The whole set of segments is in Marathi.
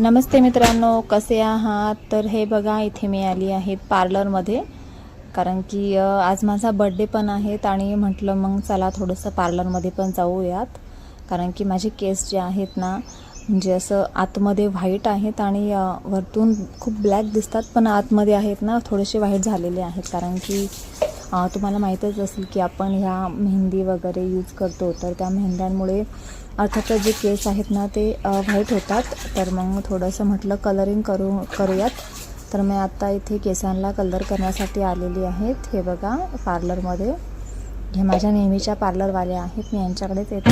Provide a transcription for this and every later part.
नमस्ते मित्रांनो कसे आहात? तर हे बघा इथे मी आली आहे पार्लरमध्ये. कारण की आज माझा बड्डे पण आहेत आणि म्हटलं मग चला थोडंसं पार्लरमध्ये पण जाऊयात. कारण की माझे केस जे आहेत ना म्हणजे असं आतमध्ये व्हाईट आहेत आणि वरतून खूप ब्लॅक दिसतात पण आतमध्ये आहेत ना थोडेसे व्हाईट झालेले आहेत. कारण की तुम्हाला माहीतच असेल की आपण ह्या मेहंदी वगैरे यूज करतो तर त्या मेहंद्यांमुळे अर्थातच जे केस आहेत ना ते व्हाईट होतात. तर मग थोडंसं म्हटलं कलरिंग करू करूयात. तर मी आत्ता इथे केसांना कलर करण्यासाठी आलेली आहेत. हे बघा पार्लरमध्ये हे माझ्या नेहमीच्या पार्लरवाल्या आहेत. मी यांच्याकडेच येत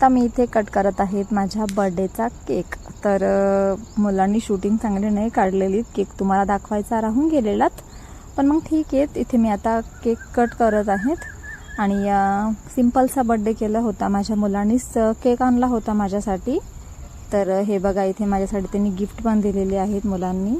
आत्ता आता मी इथे कट करत आहेत माझ्या बर्थडेचा केक तर मुलांनी शूटिंग चांगली नाही काढलेली. केक तुम्हाला दाखवायचा राहून गेलेलात. पण मग ठीक आहे इथे मी आता केक कट करत आहेत. आणि सिम्पलचा बड्डे केला होता. माझ्या मुलांनीच केक आणला होता माझ्यासाठी. तर हे बघा इथे माझ्यासाठी त्यांनी गिफ्ट पण दिलेली आहेत मुलांनी.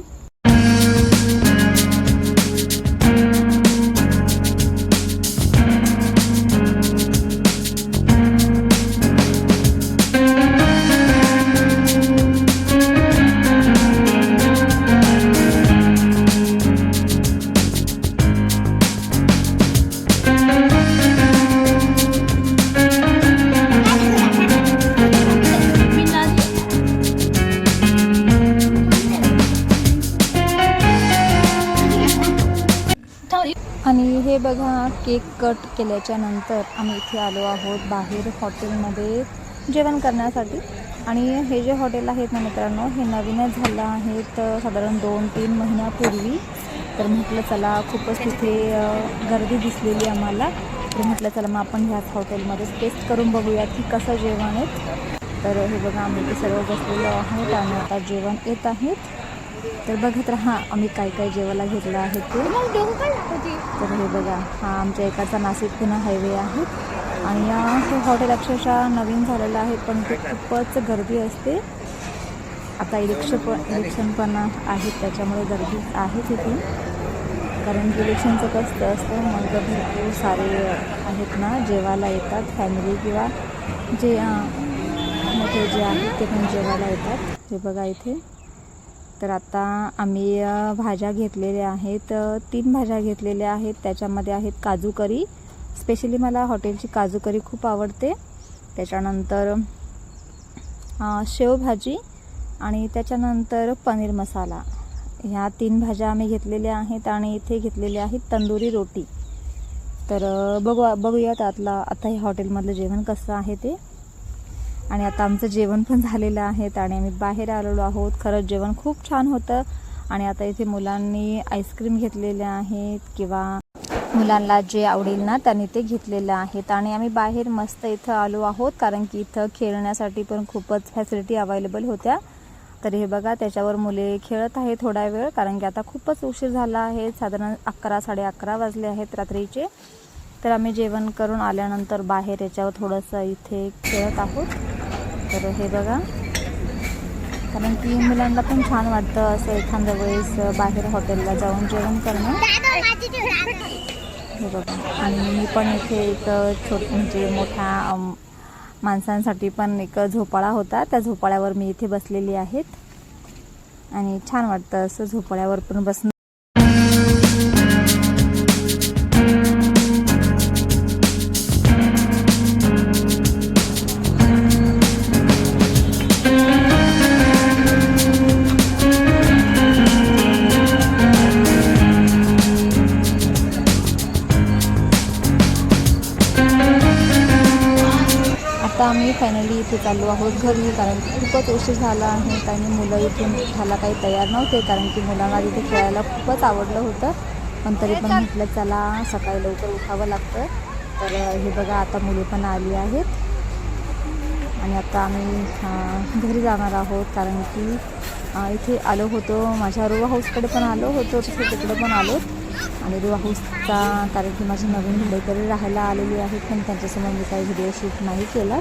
आणि हे बघा केक कट केल्याच्यानंतर आम्ही इथे आलो आहोत बाहेर हॉटेलमध्ये जेवण करण्यासाठी. आणि हे जे हॉटेल आहेत ना मित्रांनो हे नवीनच झालं आहे तर साधारण दोन तीन महिन्यापूर्वी. तर म्हटलं चला खूपच तिथे गर्दी दिसलेली आम्हाला. तर म्हटलं चला मग आपण ह्याच हॉटेलमध्ये टेस्ट करून बघूयात की कसं जेवण आहे. तर हे बघा आम्ही ते सर्व बसलेलो आहोत आणि आता जेवण येत आहेत तर बघत राहा आम्ही काय काय जेवायला घेतलं आहे ते. तर हे बघा हा आमच्या एकाचा नाशिक पुणे हायवे आहे. आणि हे हॉटेल अक्षरशः नवीन झालेलं आहे पण ते खूपच गर्दी असते. आता इलेक्शन पण इलेक्शन पण आहेत त्याच्यामुळे गर्दी आहे तिथे. कारण की इलेक्शनचं कसं असतं मग भरपूर सारे आहेत ना जेवायला येतात फॅमिली किंवा जे मोठे जे आहेत ते पण जेवायला येतात. हे बघा इथे. तर आता आम्ही भाज्या घेतलेल्या आहेत. तीन भाज्या घेतलेल्या आहेत. त्याच्यामध्ये आहेत काजू करी. स्पेशली मला हॉटेलची काजू करी खूप आवडते. त्याच्यानंतर शेवभाजी आणि त्याच्यानंतर पनीर मसाला. ह्या तीन भाज्या आम्ही घेतलेल्या आहेत आणि इथे घेतलेल्या आहेत तंदुरी रोटी. तर बघू बघूयात आतला आता हे हॉटेलमधलं जेवण कसं आहे ते. आणि आता आमचं जेवण पण झालेलं आहे आणि आम्ही बाहेर आलेलो आहोत. खरंच जेवण खूप छान होतं. आणि आता इथे मुलांनी आईस्क्रीम घेतलेल्या आहेत किंवा मुलांना जे आवडेल ना त्यांनी ते घेतलेलं आहेत. आणि आम्ही बाहेर मस्त इथं आलो आहोत कारण की इथं खेळण्यासाठी पण खूपच फॅसिलिटी अवेलेबल होत्या. तर हे बघा त्याच्यावर मुले खेळत आहे थोडा वेळ कारण की आता खूपच उशीर झाला आहे. साधारण अकरा साडे अकरा वाजले आहेत रात्रीचे. तर आम्ही जेवण करून आल्यानंतर बाहेर याच्यावर थोडंसं इथे खेळत आहोत. तर हे बघा. कारण की मुलांना पण छान वाटतं असं एखाद्या वेळेस बाहेर हॉटेलला जाऊन जेवण करणं. हे बघा. आणि मी पण इथे एक छोट म्हणजे मोठ्या माणसांसाठी पण एक झोपाळा होता. त्या झोपाळ्यावर मी इथे बसलेली आहेत. आणि छान वाटतं असं झोपाळ्यावर पण बसणं. आम्ही फायनली इथे चाललो आहोत. घरी कारण खूपच उशीर झाला आहे. आणि मुलं इथून खायला काही तयार नव्हते कारण की मुलांना तिथे खेळायला खूपच आवडलं होतं. पण तरी पण म्हटलं चला सकाळी लवकर उठावं लागतं. तर हे बघा आता मुले पण आली आहेत. आणि आता आम्ही घरी जाणार आहोत कारण की इथे आलो होतो. माझ्या रुवा हाऊसकडे पण आलो होतो तसे तिकडे पण आलो. आणि रुवा हाऊसचा कारण की माझी नवीन भाडेकरी राहायला आलेली आहेत पण त्यांच्यासमोर मी काही व्हिडिओ शूट नाही केला